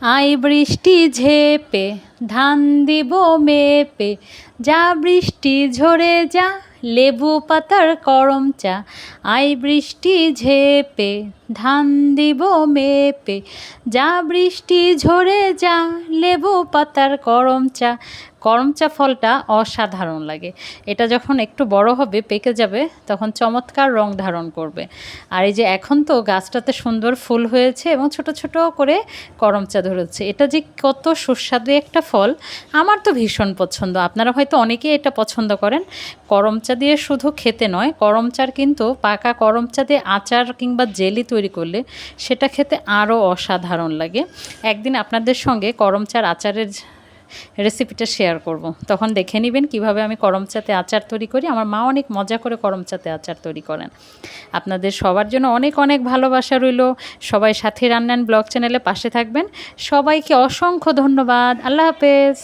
I বৃষ্টি ঝেপে, ধান দিব মেপে। যা বৃষ্টি ঝরে যা, লেবু পাতার করম চা। আই বৃষ্টি ঝেপে ধান দিব মেপে, যা বৃষ্টি ঝরে যা, লেবু পাতার করম চা। করম চা ফলটা অসাধারণ লাগে। এটা যখন একটু বড় হবে, পেকে যাবে, তখন চমৎকার রং ধারণ করবে। আর এই যে এখন তো গাছটাতে সুন্দর ফুল হয়েছে এবং ছোট ছোট করে করম চা ধরেছে। এটা যে কত সুস্বাদু একটা ফল, আমার তো ভীষণ পছন্দ। আপনারা হয়তো অনেকেই এটা পছন্দ করেন। করম চা দিয়ে শুধু খেতে নয় করম চার কিন্তু পাকা করম চা দিয়ে আচার কিংবা জেলি তৈরি করলে সেটা খেতে আরও অসাধারণ লাগে। একদিন আপনাদের সঙ্গে করম চার আচারের রেসিপিটা শেয়ার করব। তখন দেখে নেবেন কীভাবে আমি করম চাতে আচার তৈরি করি। আমার মা অনেক মজা করে করম চাতে আচার তৈরি করেন। আপনাদের সবার জন্য অনেক অনেক ভালোবাসা রইল। সবাই সাথে রান্নান ব্লগ চ্যানেলে পাশে থাকবেন। সবাইকে অসংখ্য ধন্যবাদ। আল্লাহ হাফেজ।